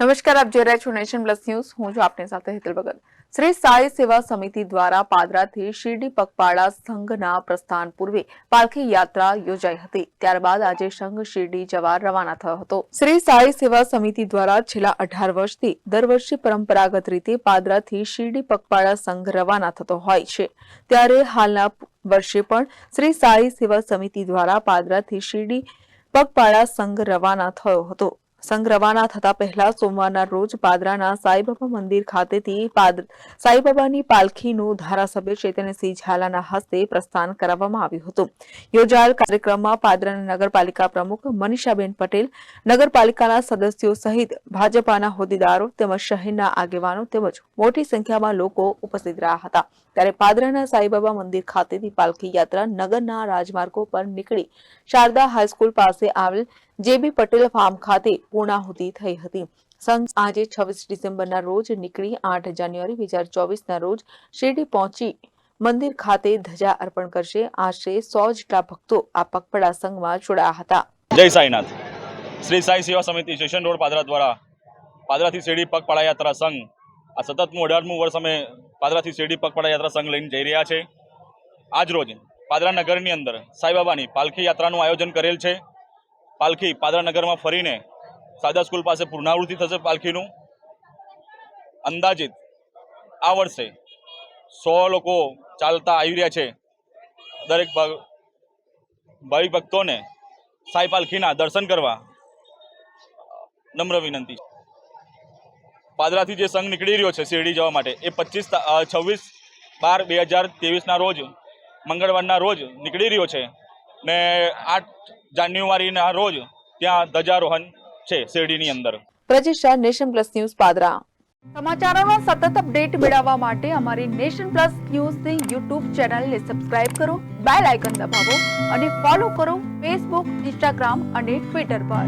નમસ્કાર, આપ જોઈ રહ્યા છો નેશન પ્લસ ન્યૂઝ. હું છું આપની સાથે હેતલ ભગત. શ્રી સાઈ સેવા સમિતિ દ્વારા પાદરાથી શિરડી પગપાળા સંઘના પ્રસ્થાન પૂર્વે પાલખી યાત્રા યોજાઈ હતી. ત્યારબાદ આજે સંઘ શિરડી જવા રવાના થયો હતો. શ્રી સાઈ સેવા સમિતિ દ્વારા છેલ્લા અઢાર વર્ષથી દર વર્ષે પરંપરાગત રીતે પાદરાથી શિરડી પગપાળા સંઘ રવાના થતો હોય છે. ત્યારે હાલના વર્ષે પણ શ્રી સાઈ સેવા સમિતિ દ્વારા પાદરાથી શિરડી પગપાળા સંઘ રવાના થયો હતો. સંઘ રવાના થતા પહેલા સોમવારના રોજ પાદરાના સાઈબાબા મંદિર ખાતેથી સાઈબાબાની પાલખીનું ધારાસભ્ય ચેતનસિંહ ઝાલાના હસ્તે પ્રસ્થાન કરાવવામાં આવ્યું હતું. યોજાયેલ કાર્યક્રમમાં પાદરાના નગરપાલિકા પ્રમુખ મનીષાબેન પટેલ, નગરપાલિકાના સદસ્યો સહિત ભાજપાના હોદ્દેદારો તેમજ શહેરના આગેવાનો તેમજ મોટી સંખ્યામાં લોકો ઉપસ્થિત રહ્યા હતા. ત્યારે પાદરાના સાઈબાબા મંદિર ખાતેથી પાલખી યાત્રા નગરના રાજમાર્ગો પર નીકળી શારદા હાઈસ્કૂલ પાસે આવેલ જેબી પટેલ ફાર્મ ખાતે પૂર્ણાહુતિ થઈ હતી. સંઘ આજે છવ્વીસ ડિસેમ્બરના રોજ નીકળી આઠ જાન્યુઆરી બે હજાર ચોવીસના રોજ શિરડી પહોંચી મંદિર ખાતે ધજા અર્પણ કરશે. આશરે સો જેટલા ભક્તો આ પગપડા સંઘમાં જોડાયા હતા. જય સાઈનાથ. શ્રી સાઈ સેવા સમિતિ સ્ટેશન રોડ પાદરા દ્વારા પાદરાથી શેરડી પગપાળા યાત્રા સંઘ આ સતતમું અઢારમું વર્ષ અમે પાદરાથી શેરડી પગપાળા યાત્રા સંઘ લઈને જઈ રહ્યા છે. આજ રોજ પાદરા નગરની અંદર સાઈબાબાની પાલખી યાત્રાનું આયોજન કરેલ છે. પાલખી પાદરાનગરમાં ફરીને સાદા સ્કૂલ પાસે પુનરાવૃત્તિ થશે પાલખીનું. અંદાજિત આ વર્ષે સો લોકો ચાલતા આવી રહ્યા છે. દરેક ભાવિક ભક્તોને સાઈ પાલખીના દર્શન કરવા નમ્ર વિનંતી. પાદરાથી જે સંઘ નીકળી રહ્યો છે શિરડી જવા માટે, એ પચીસ છવ્વીસ બાર બે હજાર ત્રેવીસના રોજ, મંગળવારના રોજ નીકળી રહ્યો છે ને આઠ જાન્યુઆરીના રોજ ત્યાં ધ્વજારોહણ છે શિરડીની અંદર. પ્રતિષ્ઠા નેશન પ્લસ ન્યૂઝ પાદરા. સમાચારોનો સતત અપડેટ મેળવવા માટે અમારી નેશન પ્લસ ન્યૂઝની યુટ્યુબ ચેનલને સબસ્ક્રાઇબ કરો બેલ આઇકન દબાવો અને ફોલો કરો ફેસબુક ઇન્સ્ટાગ્રામ અને ટ્વિટર પર.